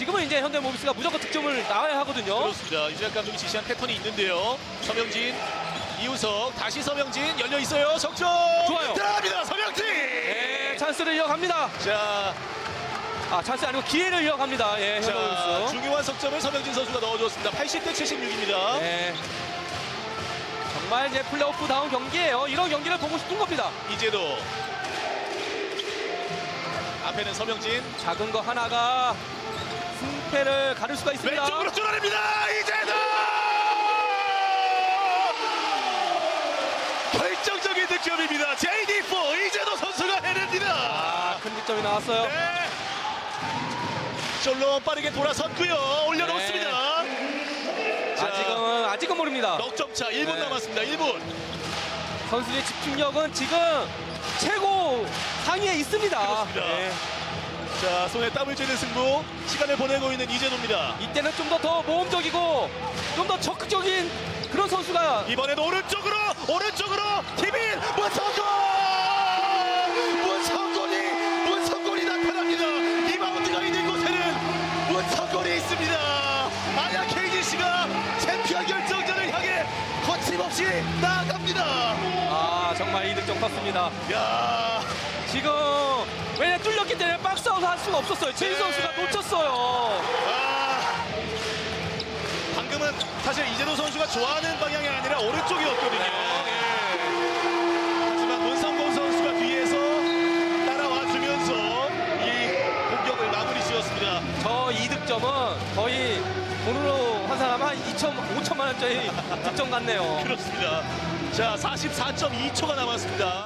지금은 이제 현대모비스가 무조건 득점을 나와야 하거든요. 그렇습니다. 이재학 감독이 지시한 패턴이 있는데요. 서명진, 이우석, 다시 서명진 열려 있어요. 석점 좋아요. 들어갑니다. 서명진. 네, 찬스를 이어갑니다. 자, 아, 찬스 아니고 기회를 이어갑니다. 예, 자 현대모비스. 중요한 석점을 서명진 선수가 넣어줬습니다. 80대 76입니다. 네. 정말 이제 플레이오프 다운 경기예요. 이런 경기를 보고 싶은 겁니다. 이제도 앞에는 서명진 작은 거 하나가 승패를 가를 수가 있습니다. 왼쪽으로 쫓아냅니다. 이제도 결정적인 득점입니다. JD4 이제도 선수가 해냅니다. 아, 큰 득점이 나왔어요. 네. 솔로 빠르게 돌아섰고요. 올려놓습니다. 자, 아직은 아직은 모릅니다. 넉점 차 1분 네. 남았습니다. 1분. 선수의 집중력은 지금 최고 상위에 있습니다. 그렇습니다. 네. 자, 손에 땀을 쥐는 승부. 시간을 보내고 있는 이재도입니다. 이때는 좀 더 더 모험적이고 좀 더 적극적인 그런 선수가 이번에도 오른쪽으로 오른쪽으로 김인 문성곤 문성곤이 문성곤이 나타납니다 리바운드가 있는 곳에는 문성곤이 있습니다 아야 KGC가 챔피언 결정전을 향해 거침없이 나아갑니다 아 정말 이득점 컸습니다. 야 지금 왜냐 뚫렸기 때문에 박스아웃 할 수가 없었어요. 제이 네. 선수가 놓쳤어요. 아, 방금은 사실 이재도 선수가 좋아하는 방향이 아니라 오른쪽이었거든요 네. 예. 하지만 문성곤 선수가 뒤에서 따라와 주면서 이 공격을 마무리 지었습니다. 저 이득점은 거의 돈으로 환산하면 한 2천, 5천만 원짜리 득점 같네요. 그렇습니다. 자, 44.2초가 남았습니다.